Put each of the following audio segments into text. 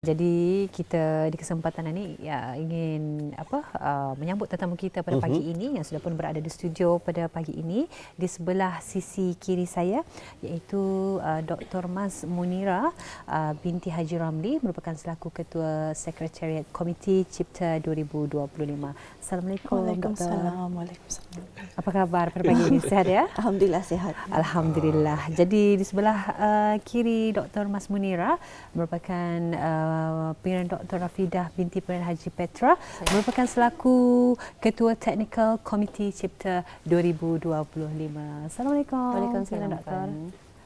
Jadi kita di kesempatan ini ya ingin apa uh, menyambut tetamu kita pada pagi uh-huh. ini yang sudah pun berada di studio pada pagi ini di sebelah sisi kiri saya iaitu uh, Dr. Mas Munira uh, binti Haji Ramli merupakan selaku ketua sekretariat Komiti Cipta 2025. Assalamualaikum Waalaikumsalam. Waalaikumsalam. Apa khabar pada pagi ini sehat ya? Alhamdulillah sehat. Alhamdulillah. Jadi di sebelah uh, kiri Dr. Mas Munira merupakan uh, Uh, Pimpinan Dr. Rafidah binti Pimpinan Haji Petra Saya. merupakan selaku Ketua Technical Komiti Cipta 2025. Assalamualaikum. Waalaikumsalam, Doktor.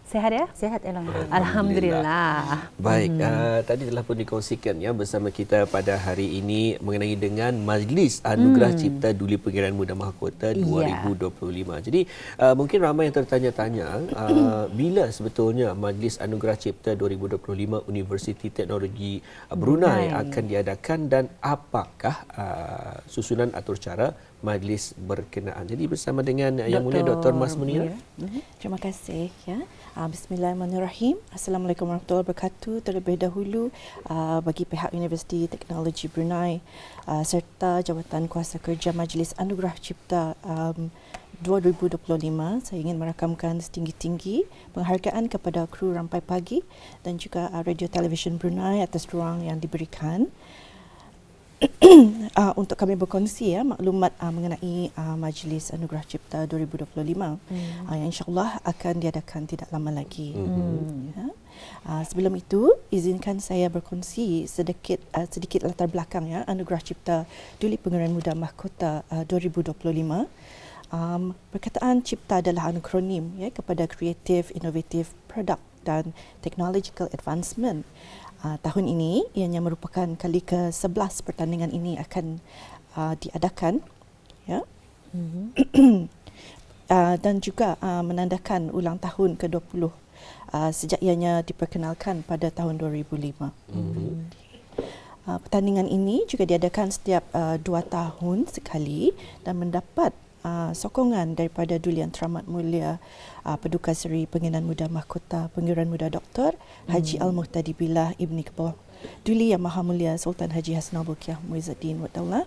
Sehat ya? Sehat alhamdulillah. Alhamdulillah. Baik, hmm. uh, tadi telah pun dikongsikan ya bersama kita pada hari ini mengenai dengan Majlis Anugerah hmm. Cipta Duli Pengiran Muda Mahkota 2025. Yeah. Jadi uh, mungkin ramai yang tertanya-tanya uh, bila sebetulnya Majlis Anugerah Cipta 2025 Universiti Teknologi Brunei Hai. akan diadakan dan apakah uh, susunan atur cara majlis berkenaan. Jadi bersama dengan Dr. Yang Mulia Dr. Mas Munir. Mhm. Terima kasih ya. Uh, Bismillahirrahmanirrahim. Assalamualaikum warahmatullahi wabarakatuh. Terlebih dahulu uh, bagi pihak Universiti Teknologi Brunei uh, serta Jabatan Kuasa Kerja Majlis Anugerah Cipta um, 2025 saya ingin merakamkan setinggi-tinggi penghargaan kepada kru Rampai Pagi dan juga uh, Radio Television Brunei atas ruang yang diberikan uh, untuk kami berkongsi ya maklumat uh, mengenai uh, Majlis Anugerah Cipta 2025 hmm. uh, yang insyaallah akan diadakan tidak lama lagi. Hmm. Ya. Uh, sebelum itu izinkan saya berkongsi sedikit uh, sedikit latar belakang ya Anugerah Cipta Duli Pengeran Muda Mahkota uh, 2025. Um, perkataan cipta adalah akronim ya kepada Creative Innovative Product dan Technological Advancement uh, tahun ini ianya merupakan kali ke-11 pertandingan ini akan uh, diadakan ya mm-hmm. uh, dan juga uh, menandakan ulang tahun ke-20 uh, sejak ianya diperkenalkan pada tahun 2005 mm-hmm. uh, pertandingan ini juga diadakan setiap uh, dua tahun sekali dan mendapat uh, sokongan daripada Dulian Teramat Mulia uh, Paduka Seri Pengenan Muda Mahkota Pengiran Muda Doktor Haji hmm. Al-Muhtadi Billah Ibni Kebal Duli Yang Maha Mulia Sultan Haji Hassan Al-Bukiyah Muizzuddin Wa Daulah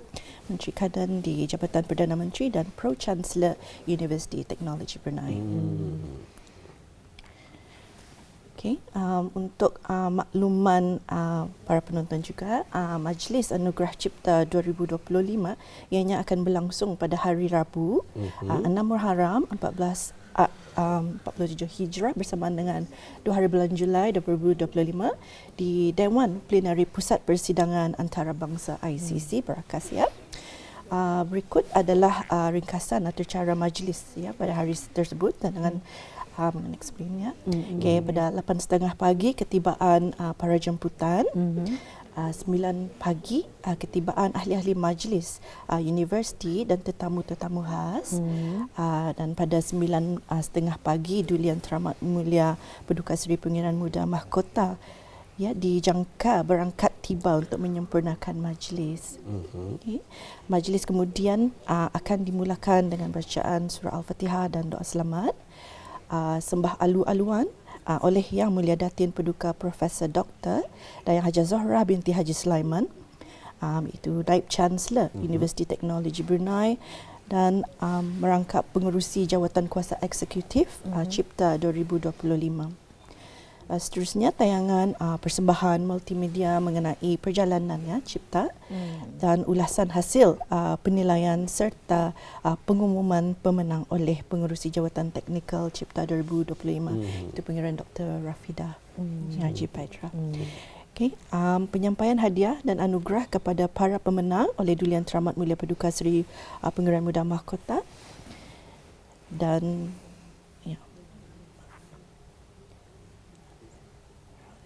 Menteri Kadan di Jabatan Perdana Menteri dan Pro Chancellor University Technology Brunei. Hmm. Okay, um, untuk uh, makluman uh, para penonton juga, uh, Majlis Anugerah Cipta 2025 ianya akan berlangsung pada hari Rabu, mm-hmm. uh, 6 Muharram 14 uh, um, 47 Hijrah bersamaan dengan 2 hari bulan Julai 2025 di Dewan Plenary Pusat Persidangan Antarabangsa ICC mm. Berakas ya. Uh, berikut adalah uh, ringkasan atau cara majlis ya pada hari tersebut dan dengan mm faham dengan explainnya. Mm-hmm. Okay, pada 8.30 pagi ketibaan uh, para jemputan. Mm-hmm. Uh, 9 pagi uh, ketibaan ahli-ahli majlis uh, universiti dan tetamu-tetamu khas mm. uh, dan pada 9.30 uh, pagi Dulian Teramat Mulia Paduka Seri Pengiran Muda Mahkota ya dijangka berangkat tiba untuk menyempurnakan majlis. Mm-hmm. Okay. Majlis kemudian uh, akan dimulakan dengan bacaan surah Al-Fatihah dan doa selamat uh, sembah alu-aluan uh, oleh Yang Mulia Datin Paduka Profesor Dr. Dayang Haji Zahra binti Haji Sulaiman um, itu Naib Chancellor mm-hmm. University Technology Brunei dan um, merangkap pengerusi jawatan kuasa eksekutif mm-hmm. uh, Cipta 2025. Uh, seterusnya tayangan uh, persembahan multimedia mengenai perjalanan ya cipta hmm. dan ulasan hasil uh, penilaian serta uh, pengumuman pemenang oleh pengerusi jawatan teknikal cipta 2025 hmm. itu pengiran Dr. Rafida hmm. Haji Petra. Hmm. Okay. Um, penyampaian hadiah dan anugerah kepada para pemenang oleh Dulian Teramat Mulia Paduka Seri uh, Pengeran Muda Mahkota dan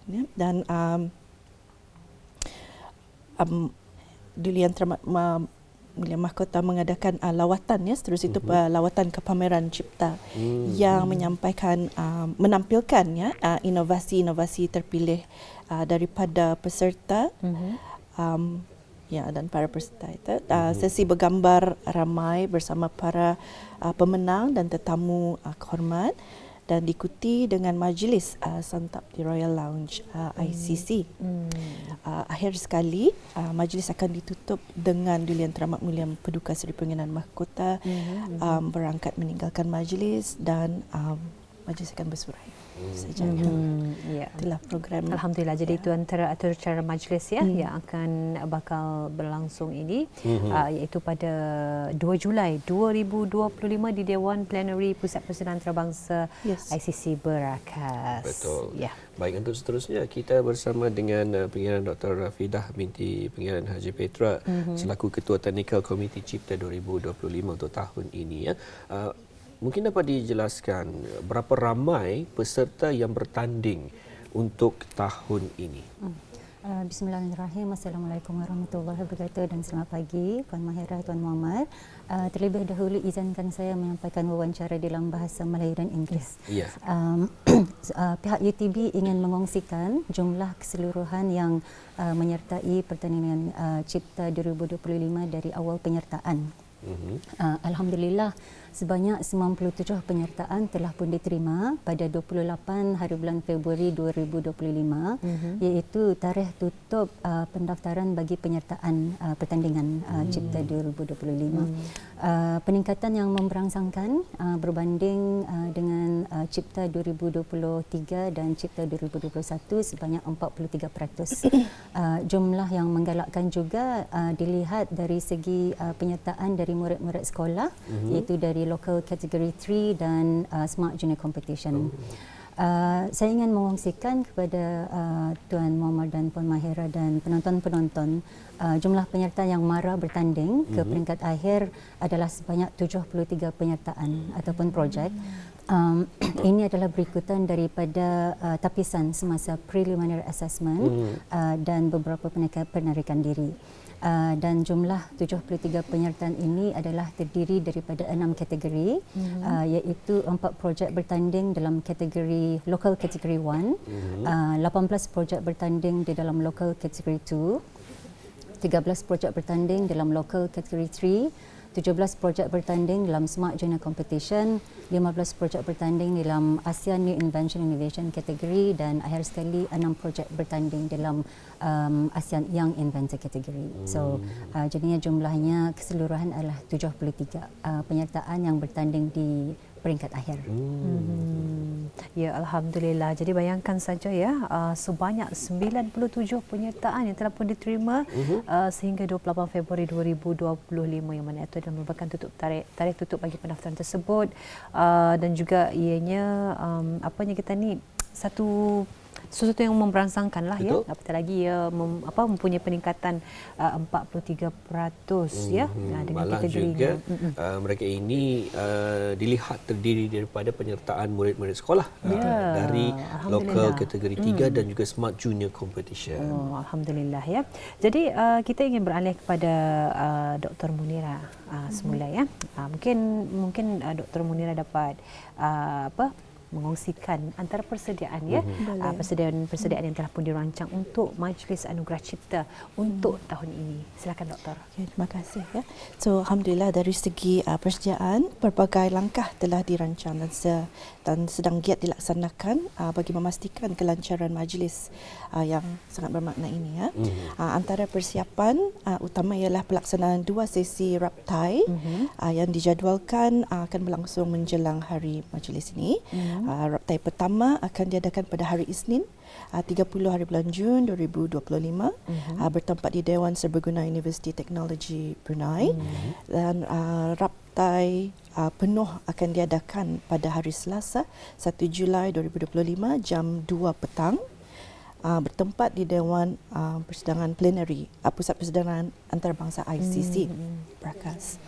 ya. dan um, um, Dilian Termat Ma, Mulia Mahkota mengadakan uh, lawatan ya terus itu uh-huh. lawatan ke pameran cipta uh-huh. yang menyampaikan uh, menampilkan ya uh, inovasi-inovasi terpilih uh, daripada peserta uh-huh. um, ya dan para peserta itu uh, sesi bergambar ramai bersama para uh, pemenang dan tetamu uh, kehormat dan diikuti dengan majlis uh, santap di Royal Lounge uh, ICC. Hmm. Uh, akhir sekali uh, majlis akan ditutup dengan Duli Teramat Mulia Paduka Seri Pengenan Mahkota hmm. um, berangkat meninggalkan majlis dan um, majlis akan bersurai saja. Hmm, ya. Itulah program. Alhamdulillah. Jadi ya. itu antara atur cara majlis ya hmm. yang akan bakal berlangsung ini hmm. uh, iaitu pada 2 Julai 2025 di Dewan Plenary Pusat Persediaan Antarabangsa yes. ICC Berakas. Betul. Ya. Baik untuk seterusnya kita bersama dengan uh, Pengiran Dr. Rafidah binti Pengiran Haji Petra hmm. selaku Ketua Technical Committee Cipta 2025 untuk tahun ini ya. Uh, Mungkin dapat dijelaskan berapa ramai peserta yang bertanding untuk tahun ini. Hmm. Uh, Bismillahirrahmanirrahim. Assalamualaikum warahmatullahi wabarakatuh dan selamat pagi Tuan Mahira, Tuan Muhammad. Uh, terlebih dahulu izinkan saya menyampaikan wawancara dalam bahasa Melayu dan Inggeris. Ya. Um, uh, pihak UTB ingin mengongsikan jumlah keseluruhan yang uh, menyertai pertandingan uh, Cipta 2025 dari awal penyertaan. Uh-huh. Uh, Alhamdulillah sebanyak 97 penyertaan telah pun diterima pada 28 hari bulan Februari 2025 uh-huh. iaitu tarikh tutup uh, pendaftaran bagi penyertaan uh, pertandingan uh, Cipta 2025. Uh-huh. Uh, peningkatan yang memberangsangkan uh, berbanding uh, dengan uh, Cipta 2023 dan Cipta 2021 sebanyak 43%. uh, jumlah yang menggalakkan juga uh, dilihat dari segi uh, penyertaan dari murid-murid sekolah uh-huh. iaitu dari di local category 3 dan uh, smart junior competition. Uh, saya ingin mengongsikan kepada uh, Tuan Muhammad dan Puan Mahira dan penonton-penonton uh, jumlah penyerta yang mara bertanding mm-hmm. ke mhm. peringkat akhir adalah sebanyak 73 penyertaan ataupun projek. Um, ini adalah berikutan daripada uh, tapisan semasa preliminary assessment mm-hmm. uh, dan beberapa penarikan diri. Uh, dan jumlah 73 penyertaan ini adalah terdiri daripada enam kategori mm-hmm. uh, iaitu empat projek bertanding dalam kategori local category 1 mm-hmm. uh, 18 projek bertanding di dalam local category 2 13 projek bertanding dalam local category 3 17 projek bertanding dalam Smart Junior Competition, 15 projek bertanding dalam ASEAN New Invention Innovation kategori dan akhir sekali 6 projek bertanding dalam um, ASEAN Young Inventor kategori. So, hmm. uh, jadinya jumlahnya keseluruhan adalah 73 uh, penyertaan yang bertanding di peringkat akhir. Hmm. Ya alhamdulillah. Jadi bayangkan saja ya uh, sebanyak 97 penyertaan yang telah pun diterima uh-huh. uh, sehingga 28 Februari 2025 yang mana itu adalah merupakan tutup tarikh tarikh tutup bagi pendaftaran tersebut uh, dan juga ianya um, apa yang kita ni satu sesuatu yang memberangsangkan lah ya apatah lagi ya mem, apa mempunyai peningkatan uh, 43% ya. Hmm, dengan kategori juga uh, mereka ini uh, dilihat terdiri daripada penyertaan murid-murid sekolah uh, ya, uh, dari local kategori 3 hmm. dan juga smart junior competition. Oh, alhamdulillah ya. Jadi uh, kita ingin beralih kepada uh, Dr Munira uh, semula ya. Uh, mungkin mungkin uh, Dr Munira dapat uh, apa mengongsikan antara persediaan ya uh, persediaan persediaan yang telah pun dirancang untuk majlis anugerah cipta untuk hmm. tahun ini. Silakan doktor. Okay, terima kasih ya. So alhamdulillah dari segi uh, persediaan berbagai langkah telah dirancang dan, se- dan sedang giat dilaksanakan uh, bagi memastikan kelancaran majlis uh, yang sangat bermakna ini ya. Hmm. uh, antara persiapan uh, utama ialah pelaksanaan dua sesi raptai hmm. uh, yang dijadualkan uh, akan berlangsung menjelang hari majlis ini. Hmm. Uh, raptai pertama akan diadakan pada hari Isnin uh, 30 hari bulan Jun 2025 uh-huh. uh, bertempat di Dewan Serbaguna University Technology Brunei uh-huh. dan uh, raptai uh, penuh akan diadakan pada hari Selasa 1 Julai 2025 jam 2 petang Uh, bertempat di Dewan uh, Persidangan Plenary uh, Pusat Persidangan Antarabangsa ICC mm-hmm. Brakas.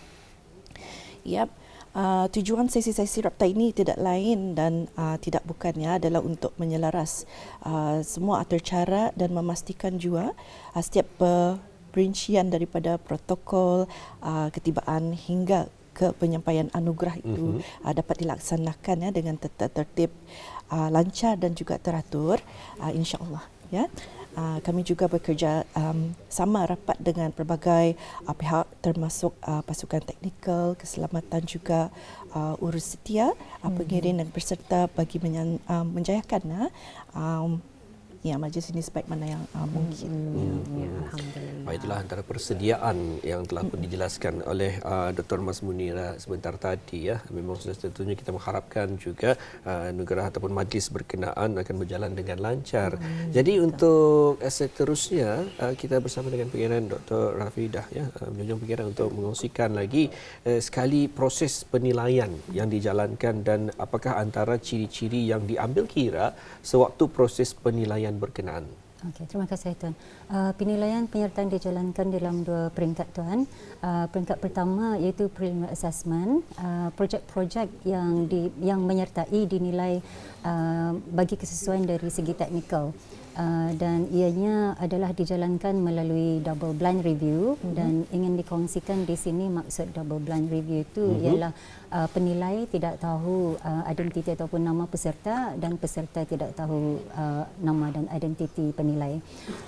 Yap. Uh, tujuan sesi-sesi raptai ini tidak lain dan uh, tidak bukannya adalah untuk menyelaras uh, semua atur cara dan memastikan juga uh, setiap perincian daripada protokol uh, ketibaan hingga ke penyampaian anugerah itu uh-huh. uh, dapat dilaksanakan ya dengan tertib uh, lancar dan juga teratur uh, insya-Allah ya. Uh, kami juga bekerja um, sama rapat dengan pelbagai uh, pihak termasuk uh, pasukan teknikal, keselamatan juga uh, urus setia, uh, pengirim dan peserta bagi menyan, uh, menjayakan uh, um, ya majlis ini sebaik mana yang uh, mungkin. Hmm, ya, alhamdulillah. Baik, itulah antara persediaan yang telah pun dijelaskan oleh uh, Dr. Mas Munira sebentar tadi ya. Memang sudah tentunya kita mengharapkan juga uh, negara ataupun majlis berkenaan akan berjalan dengan lancar. Hmm, Jadi betul. untuk seterusnya uh, kita bersama dengan pengiran Dr. Rafidah ya, uh, menjunjung pengiran untuk mengongsikan lagi uh, sekali proses penilaian yang dijalankan dan apakah antara ciri-ciri yang diambil kira sewaktu proses penilaian penilaian berkenaan. Okey, terima kasih Tuan. Uh, penilaian penyertaan dijalankan dalam dua peringkat Tuan. Uh, peringkat pertama iaitu preliminary assessment. Uh, projek-projek yang di, yang menyertai dinilai uh, bagi kesesuaian dari segi teknikal. Uh, dan ianya adalah dijalankan melalui double blind review mm-hmm. dan ingin dikongsikan di sini maksud double blind review itu mm-hmm. ialah uh, penilai tidak tahu uh, identiti ataupun nama peserta dan peserta tidak tahu uh, nama dan identiti penilai.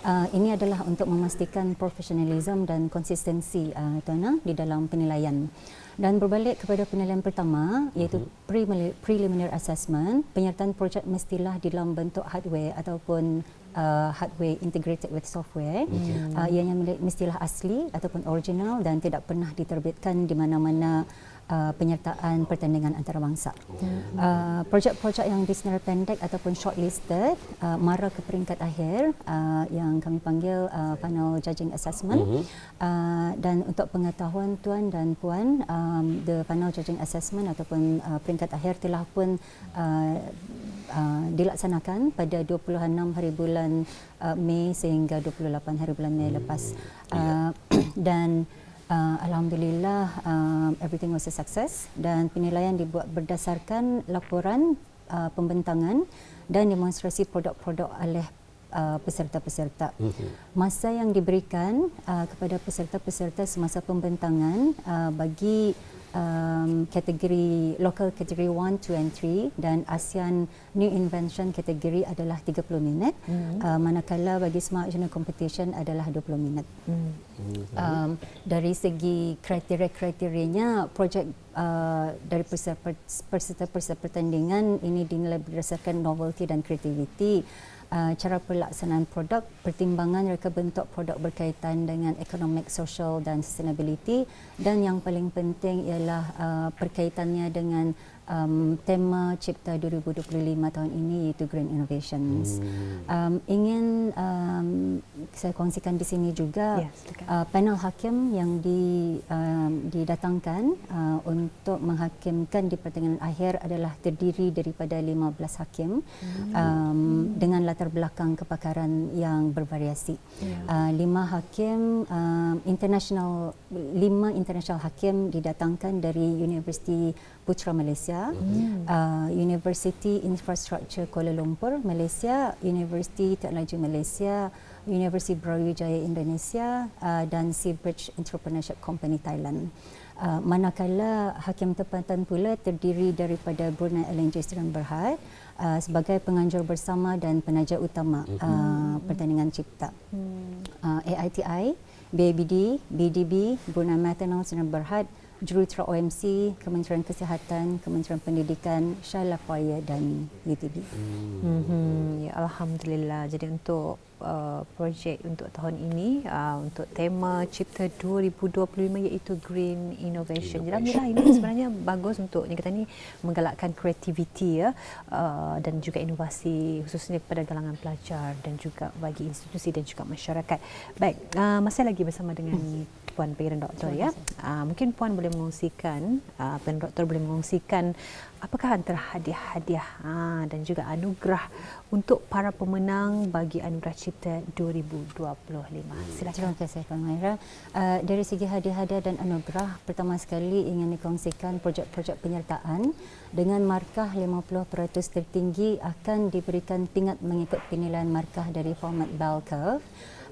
Uh, ini adalah untuk memastikan profesionalisme dan konsistensi uh, tuan di dalam penilaian. Dan berbalik kepada penilaian pertama iaitu mhm. preliminary assessment, penyertaan projek mestilah di dalam bentuk hardware ataupun uh, hardware integrated with software. Mm. Uh, ianya mestilah asli ataupun original dan tidak pernah diterbitkan di mana-mana uh, penyertaan pertandingan antarabangsa. Hmm. Uh, projek-projek yang disenar pendek ataupun shortlisted uh, mara ke peringkat akhir uh, yang kami panggil uh, final judging assessment. Uh-huh. Uh, dan untuk pengetahuan tuan dan puan, um, the final judging assessment ataupun uh, peringkat akhir telah pun uh, uh, dilaksanakan pada 26 hari bulan uh, Mei sehingga 28 hari bulan Mei lepas. Uh, dan uh, alhamdulillah uh, everything was a success dan penilaian dibuat berdasarkan laporan uh, pembentangan dan demonstrasi produk-produk oleh uh, peserta-peserta. Mm-hmm. Masa yang diberikan uh, kepada peserta-peserta semasa pembentangan uh, bagi um, kategori local kategori 1, 2 and 3 dan ASEAN New Invention kategori adalah 30 minit mm-hmm. uh, manakala bagi Smart Journal Competition adalah 20 minit. Mm-hmm. Um, dari segi kriteria-kriterianya projek uh, dari peserta-peserta pertandingan ini dinilai berdasarkan novelty dan creativity uh, cara pelaksanaan produk, pertimbangan reka bentuk produk berkaitan dengan economic, social dan sustainability. Dan yang paling penting ialah uh, perkaitannya dengan um, tema Cipta 2025 tahun ini iaitu Green Innovations. Hmm. Um, ingin um, saya kongsikan di sini juga yes, uh, panel hakim yang di, um, didatangkan uh, untuk menghakimkan di pertengahan akhir adalah terdiri daripada 15 hakim hmm. um, dengan latar belakang kepakaran yang bervariasi. Yeah. Uh, lima hakim um, international lima international hakim didatangkan dari Universiti Putra Malaysia, hmm. uh, University Infrastructure Kuala Lumpur Malaysia, University Teknologi Malaysia, University Brawijaya Indonesia uh, dan Seabridge Entrepreneurship Company Thailand. Uh, manakala hakim tempatan pula terdiri daripada Brunei LNG Sdn Berhad uh, sebagai penganjur bersama dan penaja utama uh, pertandingan cipta. Hmm. Uh, AITI, BABD, BDB, Brunei Methanol Sdn Berhad Jurutera OMC, Kementerian Kesihatan, Kementerian Pendidikan, Syala Paya dan UTB. Hmm. Mm-hmm. Ya, Alhamdulillah. Jadi untuk uh, projek untuk tahun ini, uh, untuk tema Cipta 2025 iaitu Green Innovation. Jadi Alhamdulillah ini sebenarnya bagus untuk yang kita ni menggalakkan kreativiti ya, uh, dan juga inovasi khususnya kepada galangan pelajar dan juga bagi institusi dan juga masyarakat. Baik, uh, masih lagi bersama dengan hmm. Puan Pengiran Doktor ya. Uh, mungkin Puan boleh mengongsikan, uh, Pengiran Doktor boleh mengongsikan apakah antara hadiah-hadiah uh, dan juga anugerah untuk para pemenang bagi Anugerah Cipta 2025. Silakan. Terima kasih Puan Maira. Uh, dari segi hadiah-hadiah dan anugerah, pertama sekali ingin dikongsikan projek-projek penyertaan dengan markah 50% tertinggi akan diberikan pingat mengikut penilaian markah dari format bell curve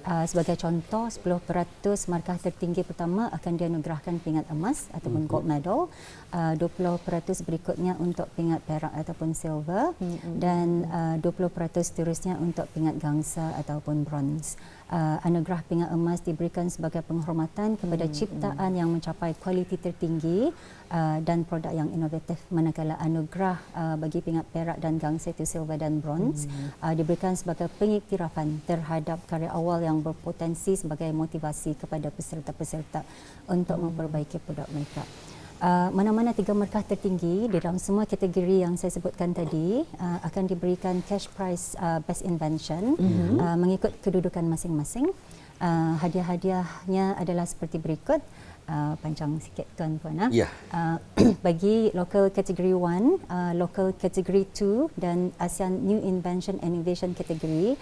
Uh, sebagai contoh 10% markah tertinggi pertama akan dianugerahkan pingat emas ataupun mm-hmm. gold medal. Uh, 20% berikutnya untuk pingat perak ataupun silver mm-hmm. dan uh, 20% seterusnya untuk pingat gangsa ataupun bronze uh, anugerah pingat emas diberikan sebagai penghormatan kepada hmm, ciptaan hmm. yang mencapai kualiti tertinggi uh, dan produk yang inovatif manakala anugerah uh, bagi pingat perak dan gangsa itu silver dan bronze hmm. uh, diberikan sebagai pengiktirafan terhadap karya awal yang berpotensi sebagai motivasi kepada peserta-peserta untuk hmm. memperbaiki produk mereka. Uh, mana-mana tiga markah tertinggi di dalam semua kategori yang saya sebutkan tadi uh, akan diberikan cash prize uh, best invention mm-hmm. uh, mengikut kedudukan masing-masing. Uh, hadiah-hadiahnya adalah seperti berikut. Uh, panjang sikit tuan-tuan. Yeah. Uh, bagi local category 1, uh, local category 2 dan ASEAN New Invention and Innovation category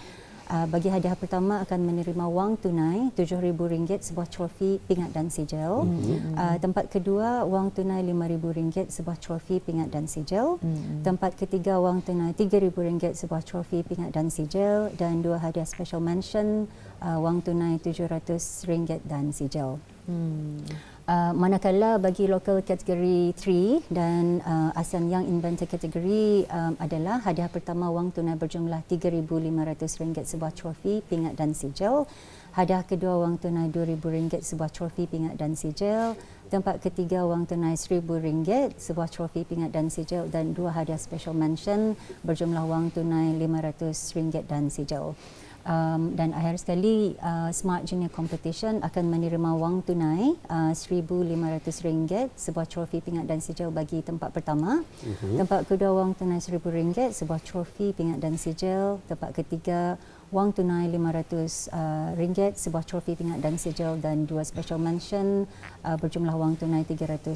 Uh, bagi hadiah pertama akan menerima wang tunai RM7,000 sebuah trofi pingat dan sijil. Mm-hmm. Uh, tempat kedua wang tunai RM5,000 sebuah trofi pingat dan sijil. Mm-hmm. Tempat ketiga wang tunai RM3,000 sebuah trofi pingat dan sijil dan dua hadiah special mention uh, wang tunai RM700 dan sijil. Mm. Uh, manakala bagi local category 3 dan uh, ASEAN Young Inventor category um, adalah hadiah pertama wang tunai berjumlah RM3,500 sebuah trofi, pingat dan sijil. Hadiah kedua wang tunai RM2,000 sebuah trofi, pingat dan sijil. Tempat ketiga wang tunai RM1,000 sebuah trofi, pingat dan sijil dan dua hadiah special mention berjumlah wang tunai RM500 dan sijil um, dan akhir sekali uh, Smart Junior Competition akan menerima wang tunai uh, RM1,500 sebuah trofi pingat dan sijil bagi tempat pertama. Uh-huh. Tempat kedua wang tunai RM1,000 sebuah trofi pingat dan sijil. Tempat ketiga wang tunai RM500 uh, ringgit, sebuah trofi pingat dan sijil dan dua special mention uh, berjumlah wang tunai RM300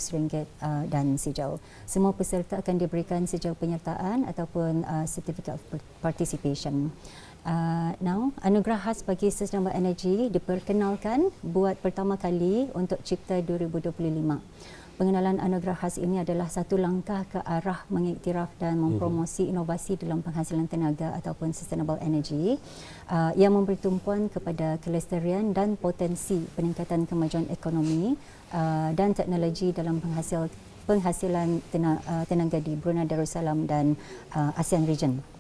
uh, dan sijil. Semua peserta akan diberikan sijil penyertaan ataupun uh, certificate of participation. Uh, now, anugerah khas bagi sustainable energy diperkenalkan buat pertama kali untuk Cipta 2025. Pengenalan anugerah khas ini adalah satu langkah ke arah mengiktiraf dan mempromosi inovasi dalam penghasilan tenaga ataupun sustainable energy. Uh, yang memberi tumpuan kepada kelestarian dan potensi peningkatan kemajuan ekonomi uh, dan teknologi dalam penghasil penghasilan tenaga, uh, tenaga di Brunei Darussalam dan uh, ASEAN region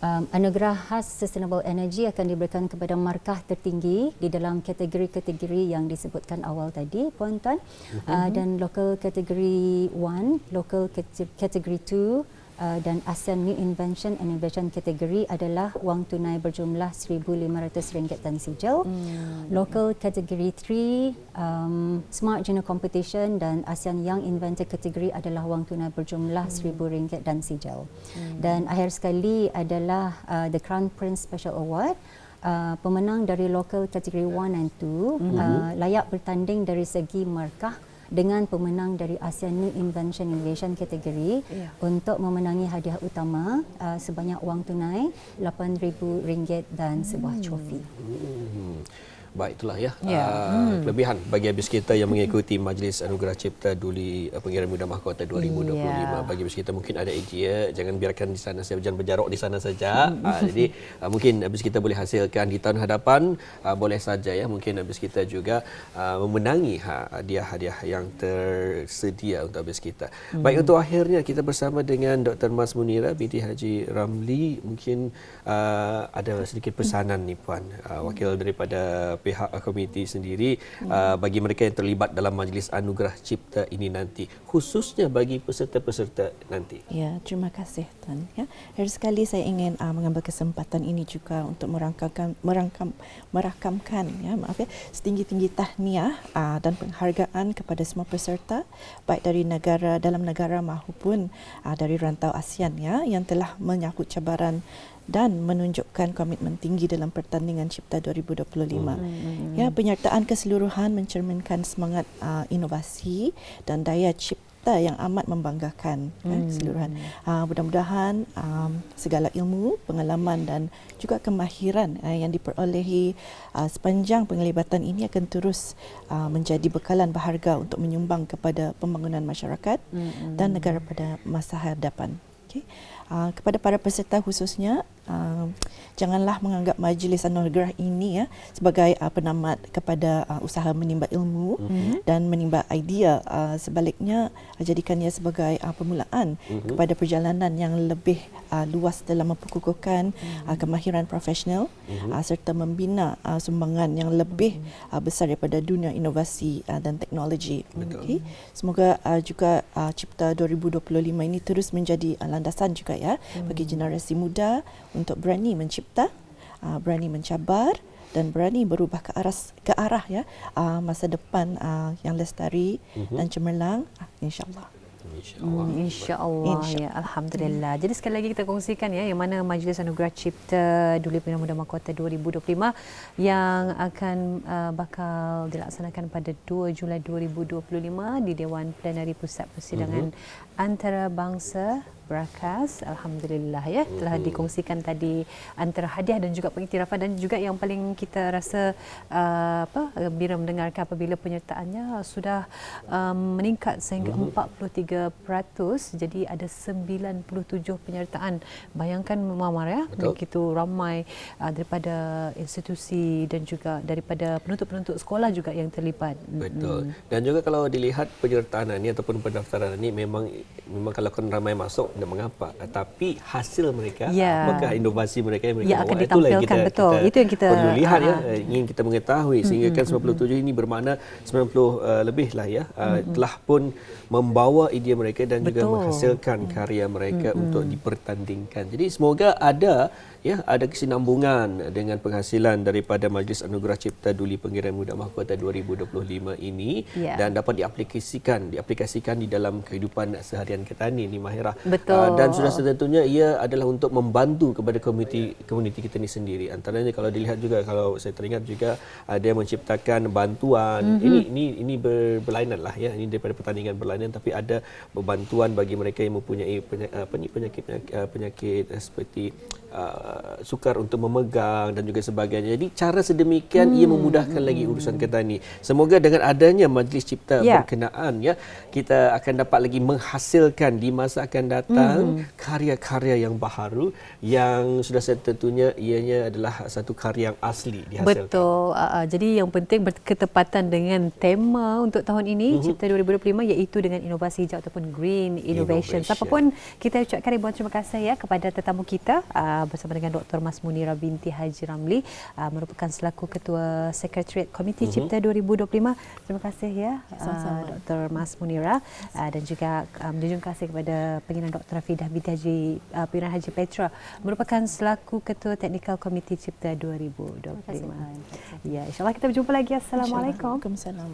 um, anugerah khas sustainable energy akan diberikan kepada markah tertinggi di dalam kategori-kategori yang disebutkan awal tadi puan-tuan. Uh, uh, dan local category 1 local category 2 uh, dan ASEAN New Invention and Innovation kategori adalah wang tunai berjumlah RM1,500 dan sijil. Hmm. Local kategori 3, um, Smart Junior Competition dan ASEAN Young Inventor kategori adalah wang tunai berjumlah RM1,000 dan sijil. Hmm. Dan akhir sekali adalah uh, The Crown Prince Special Award. Uh, pemenang dari local kategori 1 dan 2 mm-hmm. uh, layak bertanding dari segi markah dengan pemenang dari ASEAN New Invention Innovation kategori yeah. untuk memenangi hadiah utama uh, sebanyak wang tunai RM8,000 dan sebuah trofi. Hmm. Baik itulah ya. Yeah. Uh, hmm. Kelebihan bagi habis kita yang mengikuti Majlis Anugerah Cipta Duli uh, Pengiran Muda Mahkota 2025. Yeah. Bagi habis kita mungkin ada idea, jangan biarkan di sana saja jangan berjarok di sana saja. uh, jadi uh, mungkin habis kita boleh hasilkan di tahun hadapan uh, boleh saja ya. Mungkin habis kita juga uh, memenangi ha, hadiah-hadiah yang tersedia untuk habis kita. Hmm. Baik untuk akhirnya kita bersama dengan Dr. Mas Munira binti Haji Ramli mungkin uh, ada sedikit pesanan ni puan uh, wakil daripada pihak komiti sendiri hmm. uh, bagi mereka yang terlibat dalam majlis anugerah cipta ini nanti khususnya bagi peserta-peserta nanti. Ya, terima kasih tuan ya. Hari sekali saya ingin uh, mengambil kesempatan ini juga untuk merangkamkan merangkam merakamkan ya maaf ya setinggi-tinggi tahniah uh, dan penghargaan kepada semua peserta baik dari negara dalam negara maupun uh, dari rantau ASEAN ya yang telah menyahut cabaran dan menunjukkan komitmen tinggi dalam pertandingan Cipta 2025. Hmm. Ya, penyertaan keseluruhan mencerminkan semangat uh, inovasi dan daya cipta yang amat membanggakan ya, hmm. keseluruhan. Uh, mudah-mudahan um, segala ilmu, pengalaman dan juga kemahiran uh, yang diperolehi uh, sepanjang penglibatan ini akan terus uh, menjadi bekalan berharga untuk menyumbang kepada pembangunan masyarakat hmm. dan negara pada masa hadapan. Okay. Uh, kepada para peserta khususnya uh, janganlah menganggap majlis anugerah ini ya sebagai uh, penamat kepada uh, usaha menimba ilmu mm-hmm. dan menimba idea uh, sebaliknya uh, jadikannya sebagai uh, permulaan mm-hmm. kepada perjalanan yang lebih uh, luas dalam memperkukuhkan mm-hmm. uh, kemahiran profesional mm-hmm. uh, serta membina uh, sumbangan yang lebih uh, besar daripada dunia inovasi uh, dan teknologi. Okay. Semoga uh, juga uh, Cipta 2025 ini terus menjadi uh, landasan juga ya mm-hmm. bagi generasi muda untuk berani mencipta, uh, berani mencabar dan berani berubah ke arah ke arah ya uh, masa depan uh, yang lestari mm-hmm. dan cemerlang uh, insyaallah. InsyaAllah. Hmm, InsyaAllah. Insya ya, Alhamdulillah. Jadi sekali lagi kita kongsikan ya yang mana Majlis Anugerah Cipta Duli Pilihan Muda Mahkota 2025 yang akan uh, bakal dilaksanakan pada 2 Julai 2025 di Dewan Plenari Pusat Persidangan uh-huh. Antarabangsa Brakas alhamdulillah ya telah hmm. dikongsikan tadi antara hadiah dan juga pengiktirafan dan juga yang paling kita rasa uh, apa gembira mendengarkan apabila penyertaannya sudah um, meningkat sehingga hmm. 43% jadi ada 97 penyertaan bayangkan Muammar ya Betul. begitu ramai uh, daripada institusi dan juga daripada penuntut-penuntut sekolah juga yang terlibat Betul hmm. dan juga kalau dilihat penyertaan ini ataupun pendaftaran ini memang memang kalau kan ramai masuk tidak mengapa tapi hasil mereka ya. apakah inovasi mereka yang mereka ya, akan itulah yang kita, betul kita itu yang kita perlu lihat uh, ya ah. ingin kita mengetahui sehingga kan 97 ini bermakna 90 uh, lebih lah ya uh, telah pun membawa idea mereka dan betul. juga menghasilkan karya mereka untuk dipertandingkan jadi semoga ada ya ada kesinambungan dengan penghasilan daripada Majlis Anugerah Cipta Duli Pengiran Muda Mahkota 2025 ini ya. dan dapat diaplikasikan diaplikasikan di dalam kehidupan seharian kita ni ni Mahira. Betul. Uh, dan sudah setentunya ia adalah untuk membantu kepada komuniti komuniti kita ni sendiri. Antaranya kalau dilihat juga kalau saya teringat juga ada yang menciptakan bantuan. Mm-hmm. Ini ini ini ber, berlainan lah ya. Ini daripada pertandingan berlainan tapi ada bantuan bagi mereka yang mempunyai penyakit apa ni penyakit penyakit, penyakit seperti uh, sukar untuk memegang dan juga sebagainya. Jadi cara sedemikian hmm. ia memudahkan hmm. lagi urusan kita ni. Semoga dengan adanya majlis cipta yeah. berkenaan ya kita akan dapat lagi menghasilkan di masa akan datang hmm. karya-karya yang baharu yang sudah tentunya ianya adalah satu karya yang asli dihasilkan. Betul. Uh, jadi yang penting berketepatan dengan tema untuk tahun ini hmm. Cipta 2025 iaitu dengan inovasi hijau ataupun green innovation. innovation. Siapapun kita ucapkan ribuan terima kasih ya kepada tetamu kita uh, bersama dengan Dr. Mas Munira binti Haji Ramli uh, merupakan selaku ketua sekretariat Komiti uh-huh. Cipta 2025. Terima kasih ya uh, Dr. Mas Munira uh, dan juga um, junjung kasih kepada pengiran Dr. Fidah binti Haji uh, Pengiran Haji Petra merupakan selaku ketua teknikal Komiti Cipta 2025. Terima kasih. Ya, insyaallah kita berjumpa lagi. Assalamualaikum. Waalaikumsalam.